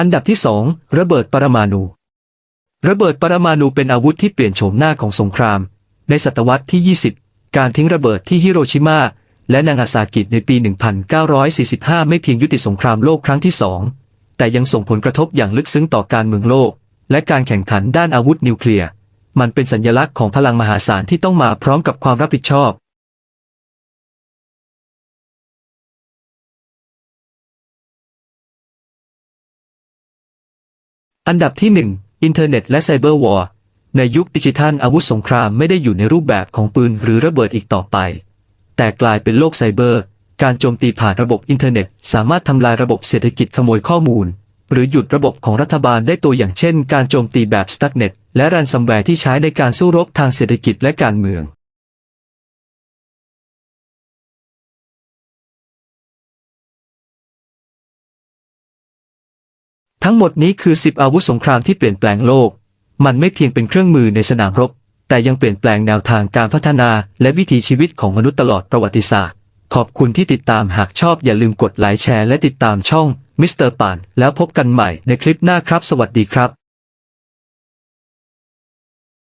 อันดับที่สองระเบิดปรมาณู ระเบิดปรมาณูเป็นอาวุธที่เปลี่ยนโฉมหน้าของสงคราม ในศตวรรษที่ 20 การทิ้งระเบิดที่ฮิโรชิมาและนางาซากิในปี 1945 ไม่เพียงยุติสงครามโลกครั้งที่สองแต่ยังส่งผลกระทบอย่างลึกซึ้งต่อการเมืองโลก และการแข่งขันด้านอาวุธนิวเคลียร์ มันเป็นสัญลักษณ์ของพลังมหาศาลที่ต้องมาพร้อมกับความรับผิดชอบ อันดับที่ 1 อินเทอร์เน็ตและไซเบอร์วอร์ในยุคดิจิทัลอาวุธสงครามไม่ได้อยู่ในรูปแบบของปืนหรือระเบิดอีกต่อไป แต่กลายเป็นโลกไซเบอร์ การโจมตีผ่านระบบอินเทอร์เน็ต สามารถทำลายระบบเศรษฐกิจขโมยข้อมูล หรือหยุดระบบของรัฐบาลได้ตัวอย่างเช่น การโจมตีแบบ Stuxnet และรันซัมแวร์ที่ใช้ในการสู้รบทางเศรษฐกิจและการเมือง ทั้งหมดนี้คือ 10 อาวุธสงครามที่เปลี่ยนแปลงโลก มันไม่เพียงเป็นเครื่องมือในสนามรบ แต่ยังเปลี่ยนแปลงแนวทางการพัฒนาและวิถีชีวิตของมนุษย์ตลอดประวัติศาสตร์ ขอบคุณที่ติดตามหากชอบอย่าลืมกดไลค์แชร์และติดตามช่องมิสเตอร์ป่านแล้วพบกันใหม่ในคลิปหน้าครับ สวัสดีครับ